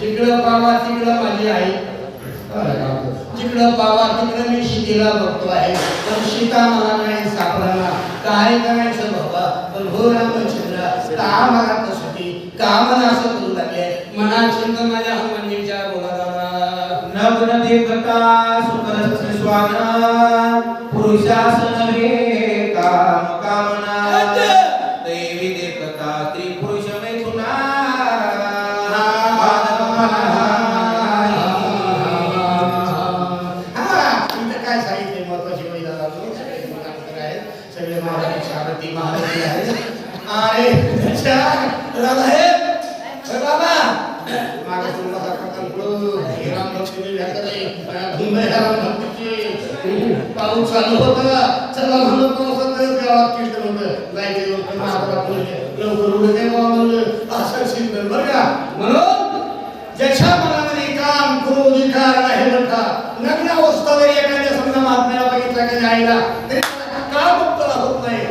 जिकडं पावा तिकडं माझी आई. जिकडं पावा तिकडं मी शितीला बघतो आहे. पण शिता मला नाही सापडला काय करायचं बाबा? पण हो रामचंद्र का मला कसोटी का मला असं करू लागले? मनात चिंत माझ्या हनुमानजीच्या बोला दादा नग्न देखता सुकर पाऊस चालू होता चला म्हणून पावसात गावात कीर्तन होतं लाइट होतं महाराज म्हणले लवकर उडे नाही बाबा म्हणलं असं सिंगल बरं का? म्हणून ज्याच्या मनामध्ये काम क्रोध विकार आहे बरं का नग्न अवस्था जरी एखाद्या समजा महात्म्याला बघितला की आईला तरी का मुक्तला होत नाही?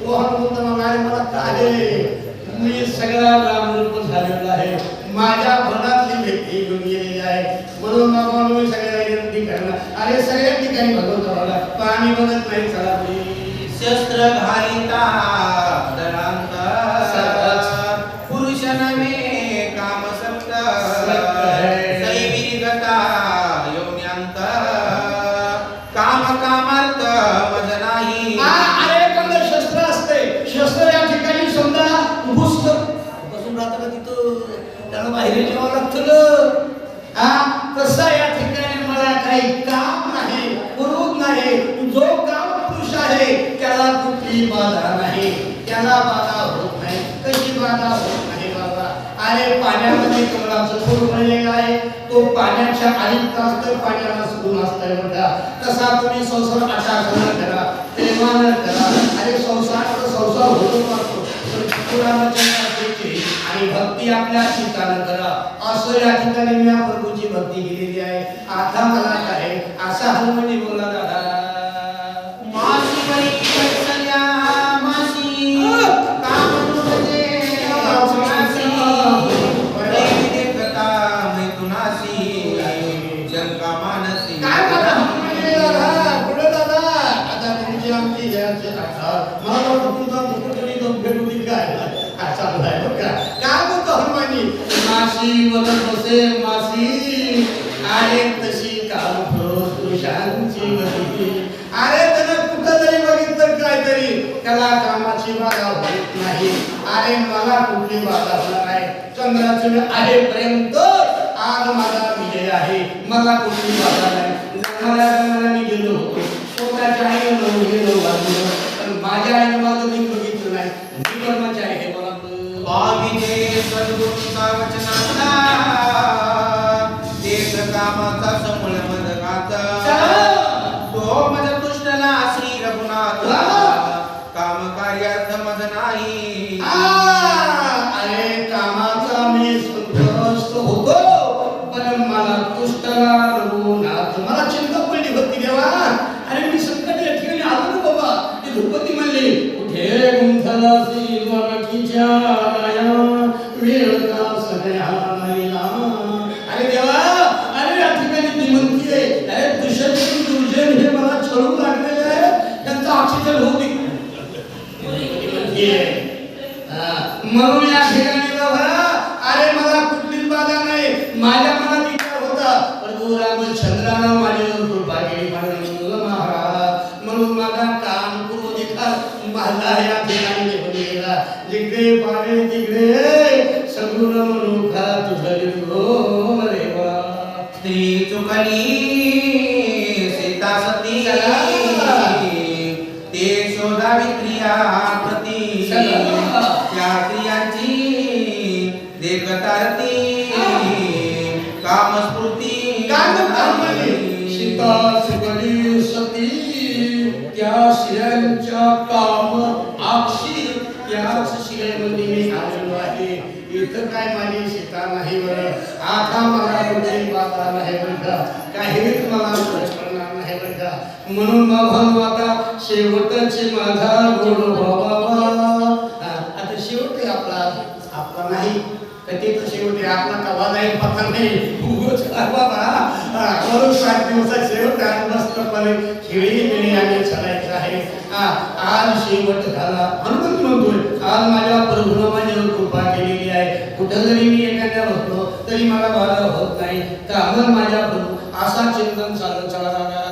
तो हा म्हणाले मला काय मी सगळा रामरूप झालेला आहे. माझ्या मनातली व्यक्ती घेऊन गेलेली आहे. म्हणून बाबा मी सगळ्या विनंती करणार. अरे सगळ्या ठिकाणी भगवंत पाणी बघत नाही चला. शस्त्र घालिता दरांत पुरुष नव्हे काम सक्त दैवी गता योन्यांत काम कामार्थ मज नाही आ, अरे एखादं शस्त्र असते. शस्त्र या ठिकाणी समजा बसून राहतं का तिथं? त्याला बाहेर लागतं ना. हा तसं या ठिकाणी मला काही काम नाही. आहे. जो काम पुरुष आहे त्याला कुठली बाधा नाही. त्याला बाधा होत नाही. कशी बाधा होत नाही बाबा? अरे पाण्यामध्ये कमळाचं फूल भरलेलं आहे. तो पाण्याच्या आळीत तर पाण्याला सुकून असतंय म्हणता. तसा तुम्ही संसार आचार करा प्रेमानं करा. अरे संसार तर संसार होतो असतो. पण ठाकूरामाची आणि भक्ती आपल्या चित्तानं करा. असं या ठिकाणी मी प्रभूची भक्ती केलेली आहे. आता मला काय? असा हनुमानी बोला दादा. मासी वत्सल्या मासी. देखता मैथुनासी. जंका मानसी. म्हणा हनुमानी दादा पुढे दादा आता तुमची आमची घ्यायची आता मला वाटतं तुमचा मुकुटरी तो भेटून काय हा, चालू आहे बरं का काय म्हणतो हनुमानी मासी बघत मासी अरे तशी काल तुषांची गती अरे त्यानं कुठं जरी बघितलं काहीतरी? त्याला कामाची बाधा होत नाही. अरे मला कुठली बाधा होणार नाही चंद्राचं आहे पर्यंत आज माझा विजय आहे. मला कुठली बाधा नाही. जन्माला जन्माला मी गेलो होतो. स्वतःच्या आईने नऊ गेलो वाजलो पण माझ्या आई माझं मी बघितलं नाही. मी कर्माचे आहे हे मला बरं. भाविने अर्थ कार्यार्थ नाही. अरे कामाचा मी संतोष होतो पण मला तुष्टला रुग्णात मला चिंता पडली होती देवा. अरे मी संकट या ठिकाणी आलो ना बाबा. ती द्रौपदी म्हणली कुठे गुंथलासी मराठीच्या वेळता वेळ money. माझा गोड बाबा. आता शेवट आपला आपला नाही तर ते होते आपला कवा जाईल पत्ता नाही. उगाच काय बाबा हा, करू सात दिवसात शेवट आज मस्तपणे खेळी बिळी आम्ही चालायचं आहे. हा, आज शेवट झाला. हनुमंत म्हणतोय आज माझ्या माझ्यावर कृपा केलेली आहे कुठं जरी मी एखाद्या बसलो तरी मला बाधा होत नाही. तर अमर माझ्या प्रभू असा चिंतन चालत चला दादा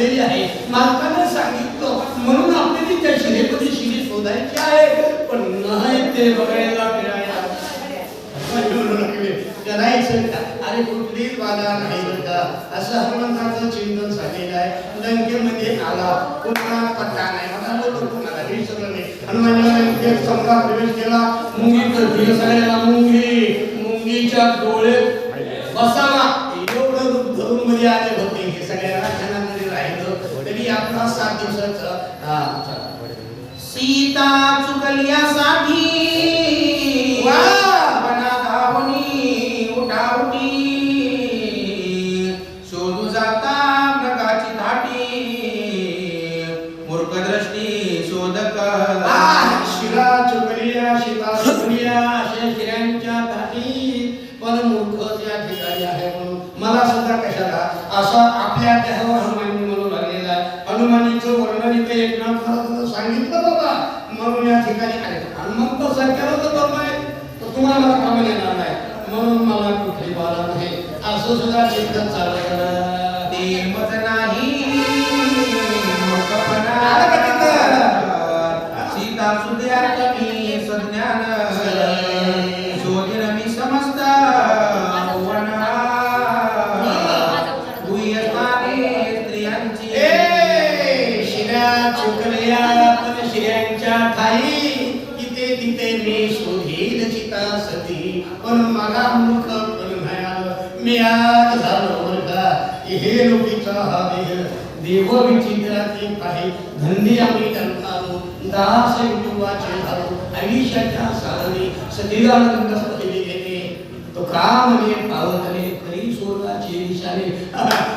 शोधलेली आहे. मालकानं सांगितलं. म्हणून आपल्याला त्या शिरेमध्ये शिरी शोधायची आहे. पण नाही ते बघायला मिळायला. करायचं का अरे कुठली बाधा नाही बरं का असं हनुमंताचं चिंतन झालेलं आहे. लंकेमध्ये आला. कुणाला पत्ता नाही. मला बोलतो कुणाला? सगळं नाही. हनुमानला लंकेत समजा प्रवेश केला. मुंगी तर सगळ्याला मुंगी. मुंगीच्या डोळे बसावा. एवढं रूप धरून मध्ये आले होते हे सगळ्या कथा राहिलं तरी सात दिवसाचा सीता सुद्धा चिंतन चाललं हे लोकीचा हा देह देव विचित्राचे काही धंदे आम्ही दास आयुष्याच्या सतीदानंद केली गेले तो का पावतले खरी सोलाची दिशाने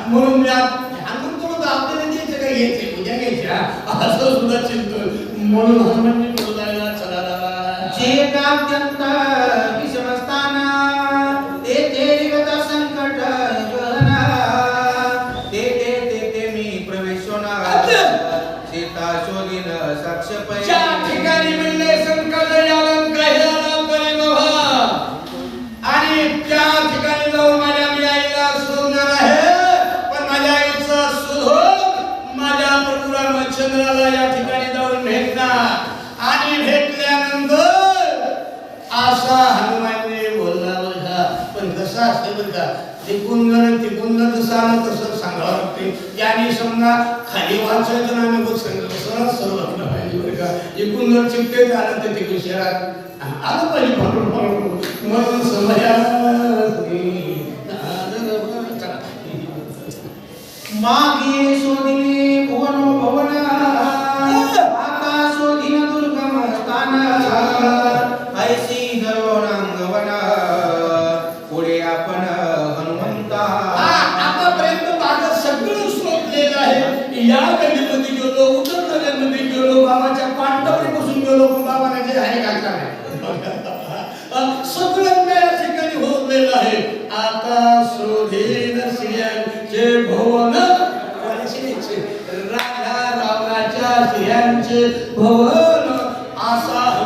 म्हणून मी आज ध्यान आपल्याला घ्यायचे उद्या घ्यायच्या असं सुद्धा चिंतन म्हणून हनुमानजी बोलायला चला जे काम विषमस्थान कुंदन जसं तसं सांगावं लागते त्याने समजा खाली वाचायचं ना नको सांगितलं सरळ सर्व आपलं पाहिजे बरं का. एकूण कुंदन चिपटे झालं तर ते शहरात आलं? पाहिजे म्हणून म्हणून म्हणून समजा मागे सोडली आता सुधीर स्त्रियांचे भवन कोणाचे? राधा रावणाच्या स्त्रियांचे भुवन असा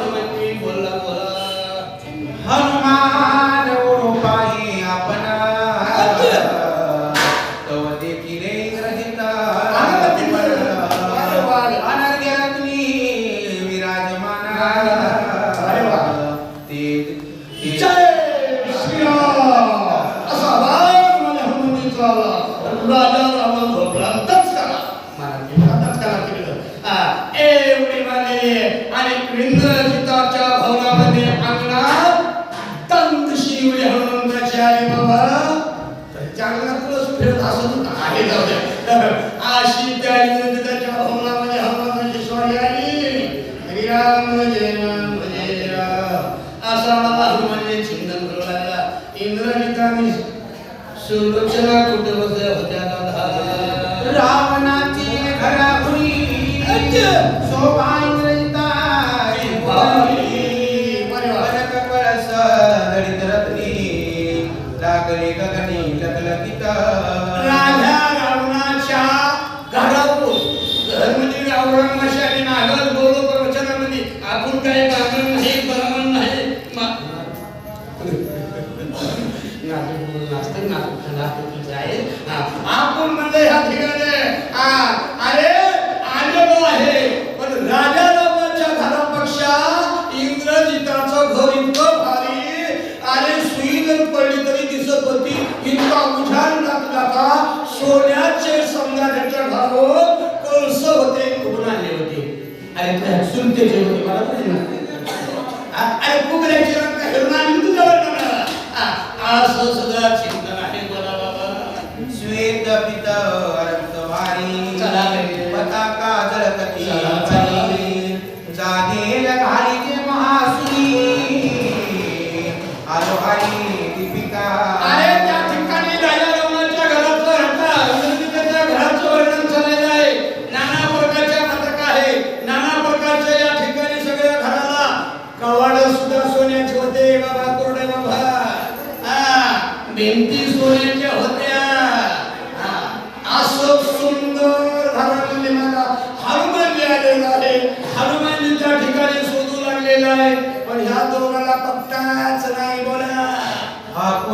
ठिकाणी सुलोचना कुटुंब होत्या रावणाची घरापुरी। शोभा sunte ce wani ba ta ne ai kuma da kiran ka hirma mutu da wannan a so su da cikin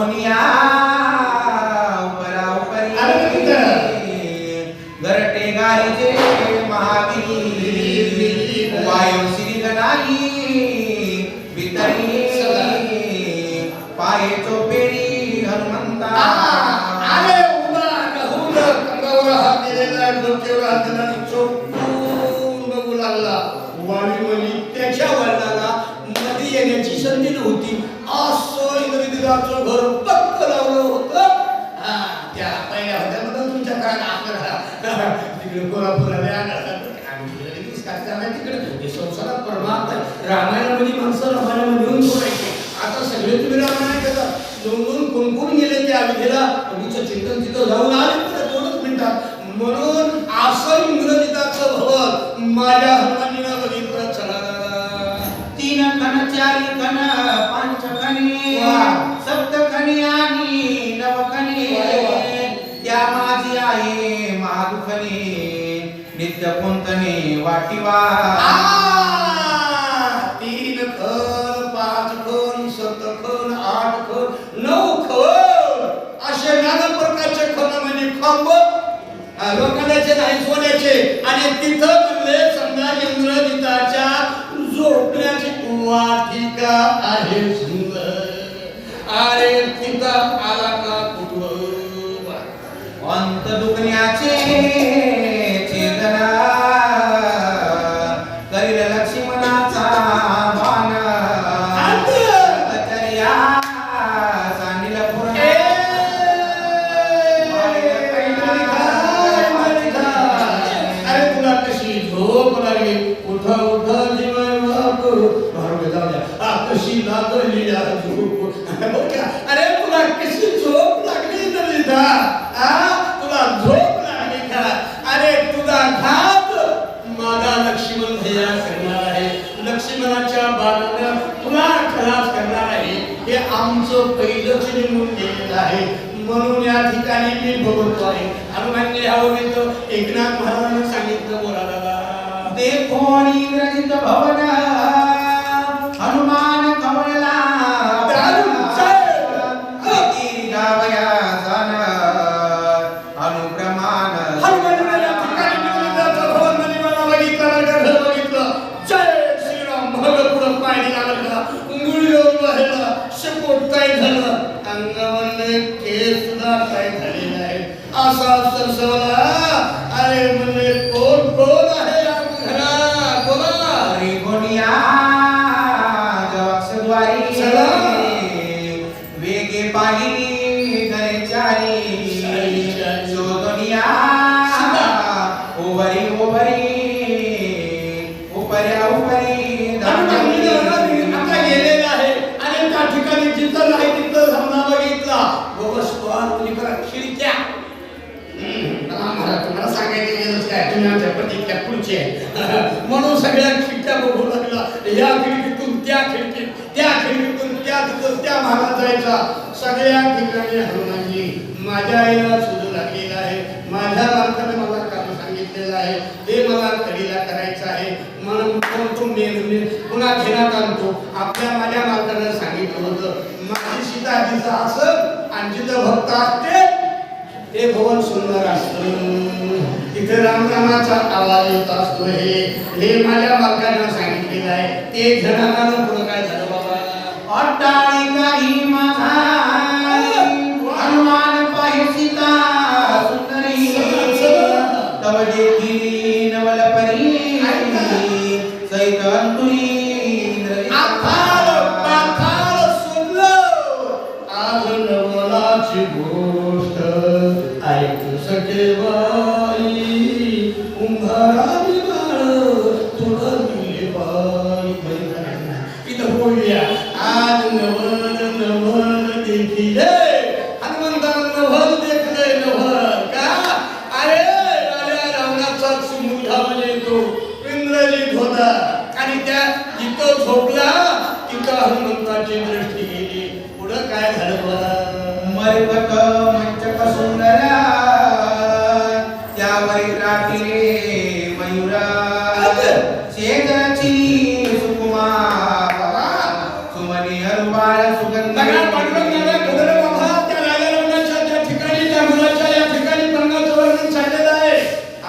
harmonia. तीन खण पाच खण सत खण आठ खण नऊ खण. असे नाना प्रकारचे खण म्हणजे खंब लोखंडाचे नाही सोन्याचे. आणि तिथं आहे. म्हणून सगळ्या खिडक्या बघू लागला. या खिडकीतून त्या खिडकीत त्या खिडकीतून त्या तिथून त्या भागात जायचा. सगळ्या ठिकाणी हनुमानजी माझ्या आईला शोधू लागलेला आहे. माझ्या मार्फाने मला काम सांगितलेलं आहे. ते मला कडीला करायचं आहे? म्हणून तो मेन पुन्हा घेण्यात आणतो. आपल्या माझ्या मालकानं सांगितलं होतं माझी सीता आजीचं असं आणि जिथं भक्त असते ते भवन सुंदर असतं. तिथे रामरामाचा आवाज येत असतो. हे हे माझ्या मालकानं सांगितलेलं आहे. ते घेण्यात पुढं काय झालं बाबा? अट्टाळिका महान हनुमान पाहि सीता सुंदरी तव देखी नवल परी अंतुरी आज नवलाची गोष्ट ऐकू सके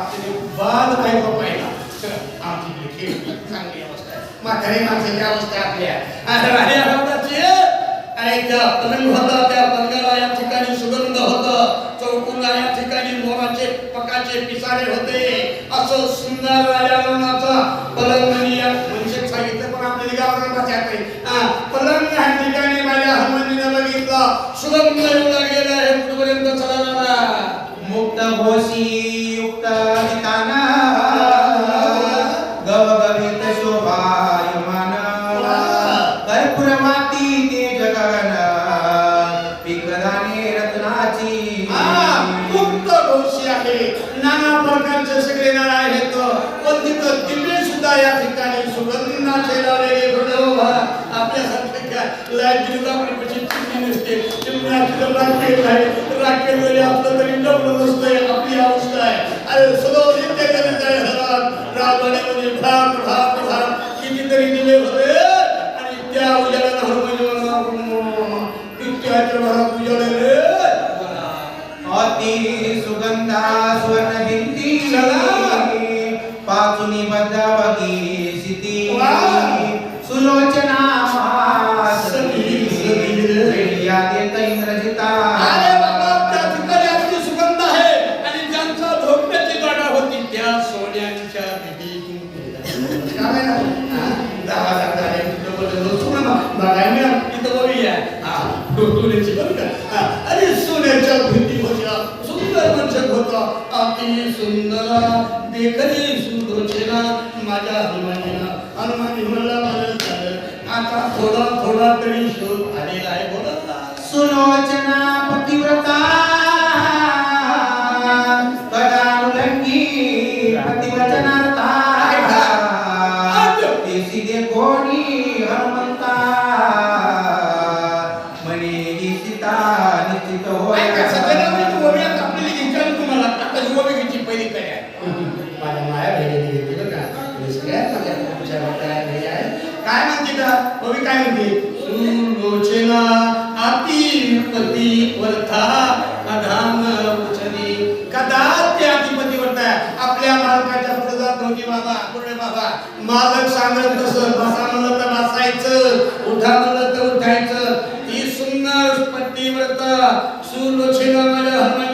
आपली बाद बायको पाहिला. आमची देखील चांगली अवस्था आहे. म्हातारी माणसाची अवस्था आहे आपल्या आणि राजा रावणाची आणि त्या पलंग होता त्या पलंगाला या ठिकाणी सुगंध होत. चौकुला या ठिकाणी मोराचे पकाचे पिसारे होते. असं सुंदर राजा रावणाचा पलंग या म्हणजे सांगितलं पण आपल्याला गावाला भाषात पलंग या ठिकाणी माझ्या हनुमानीने बघितला. सुगंध येऊ लागलेला हे कुठपर्यंत चला मुक्त होशी काय लाइट दिली तर आपली कशी चिमणी नसते चिमणी आपल्याला राखेल आहे राखेल जरी असलं तरी डबल नसतंय आपली अवस्था आहे अरे सदो नित्य करीत आहे घरात राजवाड्यामध्ये भात अति सुंदर देखणे सुंदरचेना माझ्या हनुमानीला हनुमानी म्हणला म्हणत झालं आता थोडा थोडा तरी शोध आलेला आहे बोलत. सुलोचना पतिव्रता. बाबा मालक सांगत तसं बसा म्हणलं तर बसायचं उठा म्हणलं तर उठायचं ती सुंदर पतिव्रता सुलोचना माझ्या हनुमान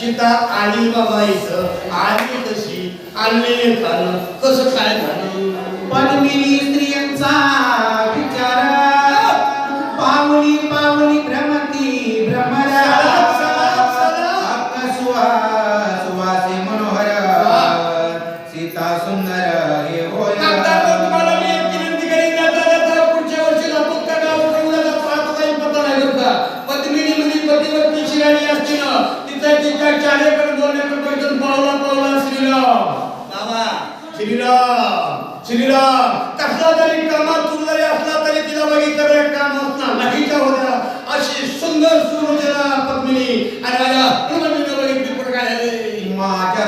चिता आली बाबा इथं आली तशी आणलेले खाणं कसं काय खाणं पण मी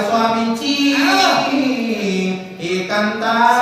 స్వామిచి ఏకంతా.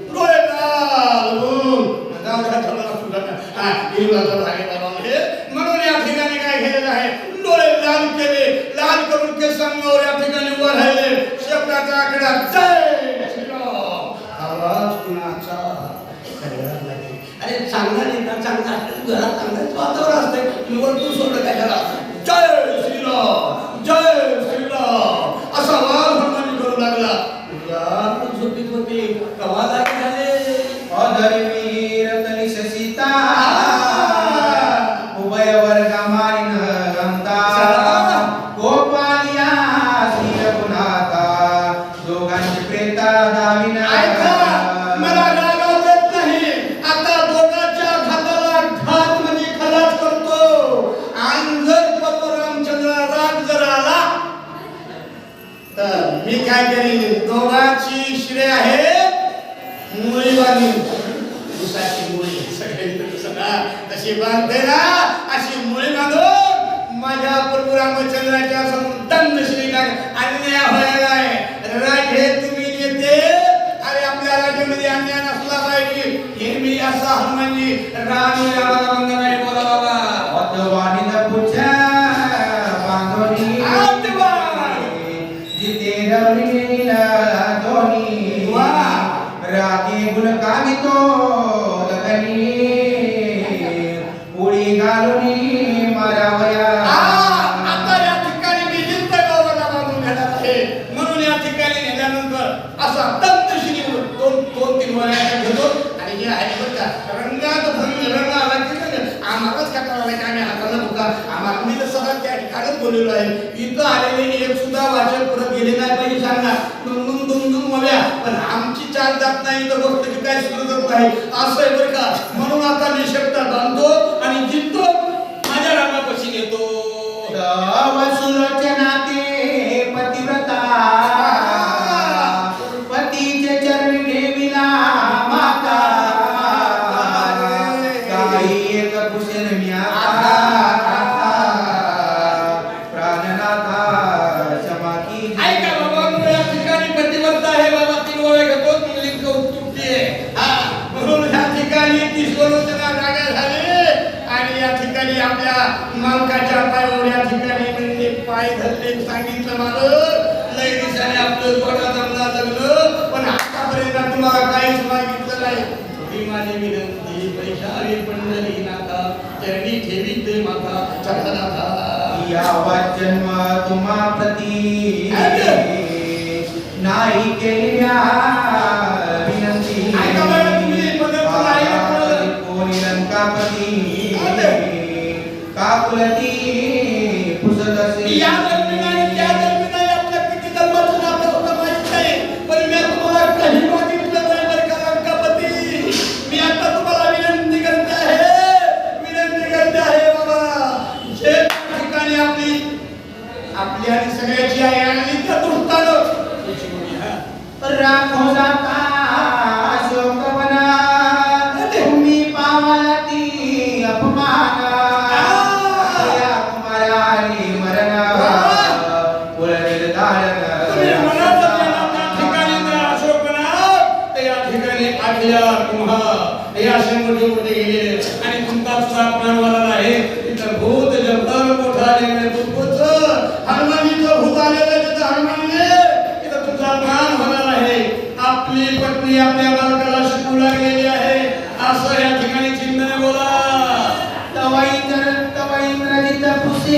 Gracias. Wow. miliardi मुली आपल्या बालकाला शिकू लागलेली आहे. असं या ठिकाणी चिन्ह बोला. तवाई इंद्र तवा इंद्रजित पुसे